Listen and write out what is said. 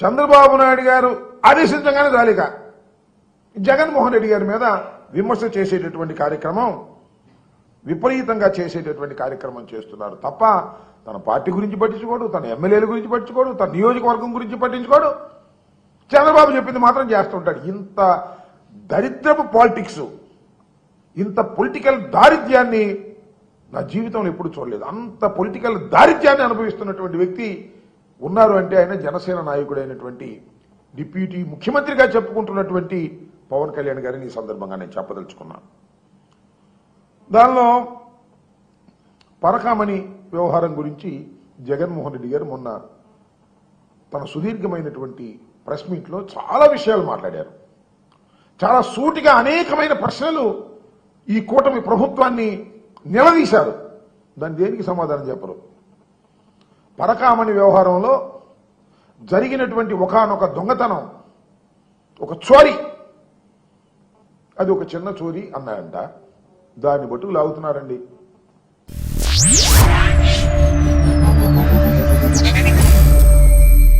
చంద్రబాబు నాయుడు గారు ఆదేశించగానే రాలిక జగన్మోహన్ రెడ్డి గారి మీద విమర్శ చేసేటటువంటి కార్యక్రమం విపరీతంగా చేసేటటువంటి కార్యక్రమం చేస్తున్నారు తప్ప తన పార్టీ గురించి పట్టించుకోడు తన ఎమ్మెల్యేల గురించి పట్టించుకోడు తన నియోజకవర్గం గురించి పట్టించుకోడు. చంద్రబాబు చెప్పింది మాత్రం చేస్తుంటాడు. ఇంత దరిద్రపు పాలిటిక్స్ ఇంత పొలిటికల్ దారిద్ర్యాన్ని నా జీవితంలో ఎప్పుడు చూడలేదు. అంత పొలిటికల్ దారిద్ర్యాన్ని అనుభవిస్తున్నటువంటి వ్యక్తి ఉన్నారు అంటే ఆయన జనసేన నాయకుడైనటువంటి డిప్యూటీ ముఖ్యమంత్రిగా చెప్పుకుంటున్నటువంటి పవన్ కళ్యాణ్ గారిని ఈ సందర్భంగా నేను చెప్పదలుచుకున్నాను దానిలో పరకామణి వ్యవహారం గురించి జగన్మోహన్ రెడ్డి గారు మొన్న తన సుదీర్ఘమైనటువంటి ప్రెస్ మీట్లో చాలా విషయాలు మాట్లాడారు. చాలా సూటిగా అనేకమైన ప్రశ్నలు ఈ కూటమి ప్రభుత్వాన్ని నిలదీశారు. దాని దేనికి సమాధానం చెప్పరు? పరకామణి వ్యవహారంలో జరిగినటువంటి ఒకానొక దొంగతనం ఒక చోరీ. అది ఒక చిన్న చోరీ అన్నాయంట దాన్ని బట్టుకు లాగుతున్నారండి.